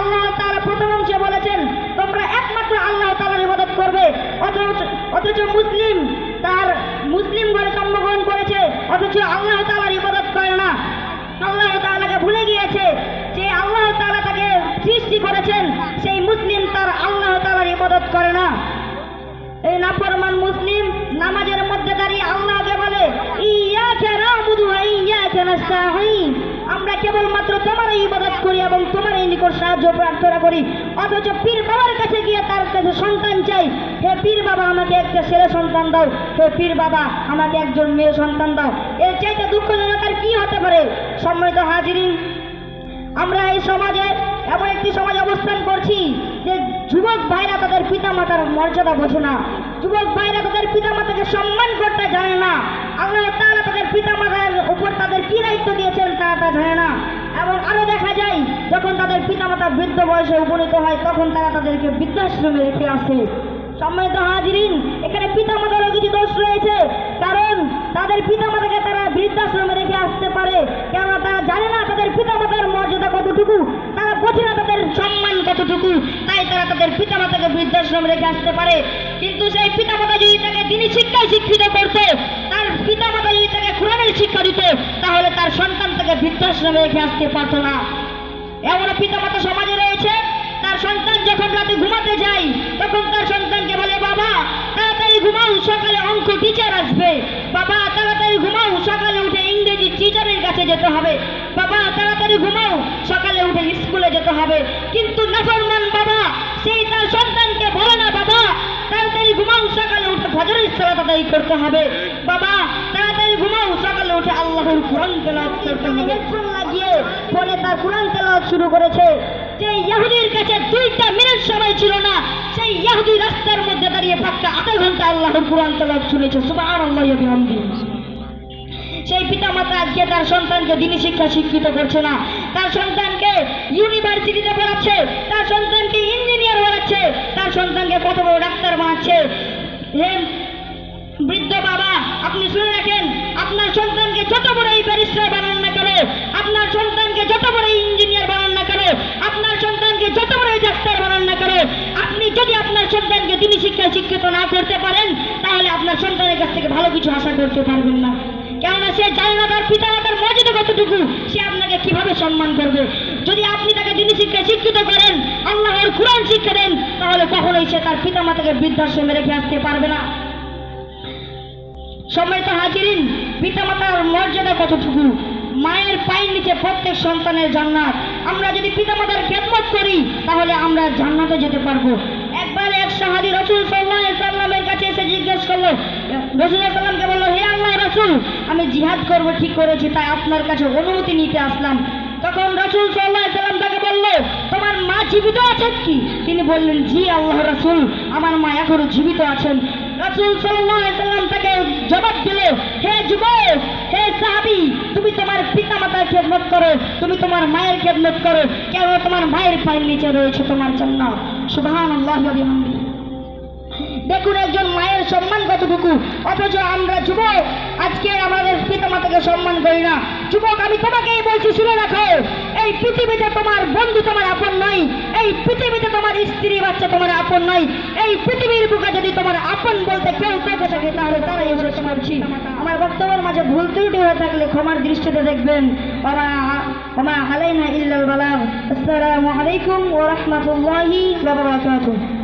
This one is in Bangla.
আল্লাহ তাআলা প্রথম অংশে বলেছেন, তোমরা একমাত্র আল্লাহ ইবাদত করবে। অথচ অথচ মুসলিম তার মুসলিম ঘরে জন্মগ্রহণ করেছে, অথচ আল্লাহ ইবাদত করে না। আল্লাহ তাআলাকে ভুলে গিয়েছে যে আল্লাহ তাকে সৃষ্টি করেছেন, সেই মুসলিম তার আল্লাহ তাআলার ইবাদত করে না। এই নাফরমান মুসলিম নিকট সাহায্য প্রার্থনা করি। অথচ পীর বাবার কাছে গিয়ে তার কাছে সন্তান চাই। হে পীর বাবা, আমাকে একটা ছেলে সন্তান দাও। হে পীর বাবা, আমাকে একজন মেয়ে সন্তান দাও। এর চাইতে দুঃখজনক আর কি হতে পারে? সম্মানিত হাজিরিন, আমরা এই সমাজে এমন একটি সমাজে অবস্থান করছি যে যুবক ভাইরা তাদের পিতামাতার মর্যাদা বোঝে না। যুবক ভাইরা তাদের পিতামাতাকে সম্মান করতে জানে না। আল্লাহ তারা তাদের পিতামাতার উপর তাদের কি দায়িত্ব দিয়েছেন তা তা জানে না। এবং আরও দেখা যায়, যখন তাদের পিতামাতা বৃদ্ধ বয়সে উপনীত হয়, তখন তারা তাদেরকে বৃদ্ধাশ্রমে রেখে আসে। সম্মানিত হাজিরিন, এখানে পিতামাতারও কিছু দোষ রয়েছে, কারণ তাদের পিতামাতাকে তারা বৃদ্ধাশ্রমে রেখে আসতে পারে, কেননা তারা জানে না তাদের পিতামাতার মর্যাদা কতটুকু, তারা বোঝে না তাদের সম্মান কতটুকু, তাই তারা তাদের পিতামাতাকে বৃদ্ধাশ্রমে রেখে আসতে পারে। কিন্তু সেই পিতামাতা যদি তাকে দিনী শিক্ষায় শিক্ষিত করতে তার পিতামাতা যদি তাকে কোরআনের শিক্ষা দিত তাহলে তার সন্তান বৃদ্ধাশ্রমে রেখে আসতে পারতো না এমন পিতামাতা সমাজে রয়েছে, তার সন্তান যখন রাতে ঘুমাতে যায়, তখন তার সন্তানকে বলে, বাবা, তাড়াতাড়ি ঘুমাও, সকালে অঙ্ক টিচার আসবে। বাবা, তাড়াতাড়ি ঘুমাও, সকালে উঠে ইংরেজি টিচারের কাছে যেতে হবে। বাবা, তাড়াতাড়ি ঘুমাও, সকালে উঠে স্কুলে যেতে হবে। কিন্তু নাফরমান বাবা, সেই তার সন্তানকে বলে না বাবা, তাড়াতাড়ি ঘুমাও, সকালে উঠে ফজরের সালাত আদায় করতে হবে। বাবা লাগিয়ে ফোনে তার কোরআন তেলাওয়াত শুরু করেছে। কাছে দুইটা মিনিট সময় ছিল না, সেই ইহুদি রাস্তার মধ্যে দাঁড়িয়ে পাক্কা আধা ঘণ্টা আল্লাহর কোরআন তেলাওয়াত শুনেছে। ওয়া বিহামদিহি সেই পিতামাতা আজকে তার সন্তানকে দিনী শিক্ষা শিক্ষিত করছে না। তার সন্তানকে ইউনিভার্সিটিতে পড়াচ্ছে, তার সন্তানকে ইঞ্জিনিয়ার বানাচ্ছে, তার সন্তানকে কত বড় ডাক্তার বানাচ্ছে। বৃদ্ধ বাবা, আপনি শুনে রাখেন, আপনার সন্তানকে যত বড় এই ব্যারিস্টার বানান না কেন আপনার সন্তানকে যত বড় ইঞ্জিনিয়ার বানান না কেন আপনার সন্তানকে যত বড় এই ডাক্তার বানান না কেন আপনি যদি আপনার সন্তানকে দিনী শিক্ষায় শিক্ষিত না করতে পারেন, তাহলে আপনার সন্তানের কাছ থেকে ভালো কিছু আশা করতে পারবেন না। কেননা সে জানে না তার পিতা মাতার মর্যাদা কতটুকু, সে আপনাকে কীভাবে সম্মান করবে? যদি আপনি তাকে দিনী শিক্ষায় শিক্ষিত করেন, আল্লাহর কোরআন শিক্ষা দেন, তাহলে কখনোই সে তার পিতা মাতাকে বৃদ্ধাশ্রমে রেখে আসতে পারবে না। সম্মানিত হাজিরিন, পিতামাতার মর্যাদা কতটুকু? মায়ের পায়ের নিচে প্রত্যেক সন্তানের জান্নাত। আমরা যদি পিতামাতার খেদমত করি, তাহলে আমরা জান্নাতে যেতে পারব। একবার এক সাহাদি রসুল সাল্লাহ এসে জিজ্ঞেস করল রসুল সাল্লামকে বলল, হে আল্লাহ রসুল, আমি জিহাদ করব, ঠিক করেছি, তাই আপনার কাছে অনুমতি নিতে আসলাম। তখন রসুল সাল্লাহ সাল্লাম তাকে বলল, তোমার মা জীবিত আছেন কি? তিনি বললেন, জি আল্লাহ রসুল, আমার মা এখনও জীবিত আছেন। রসুল সাল্লাহ সাল্লাম তাকে জবাব দিল, হে যুবক, হে সাহাবি, তুমি তোমার পিতা মাতার খেদমত করো, তুমি তোমার মায়ের খেদমত করো কেন তোমার মায়ের পায়ের নিচে রয়েছে তোমার জন্য সুবহান আল্লাহ দেখুন, একজন মায়ের সম্মান কতটুকু? অথচ আমরা যুবক, আজকে আমাদের পিতা মাতাকে সম্মান করি না। যুবক, আমি তোমাকেই বলছি, শুনে রাখো। এই পৃথিবীতে তোমার বন্ধু তোমার আপন নয়। এই পৃথিবীতে তোমার স্ত্রী বাচ্চা তোমার আপন নয়। এই পৃথিবীর বুকে যদি তোমার আপন বলতে কেউ থেকে থাকে তাহলে তারাই হলো তোমার ছি আমার বক্তব্যের মাঝে ভুল ত্রুটি হয়ে থাকলে ক্ষমার দৃষ্টিতে দেখবেন। ওমা ওমা আলাইনা ইল্লাল বালাগ। আসসালামু আলাইকুম ওয়া রাহমাতুল্লাহি ওয়া বারাকাতুহু।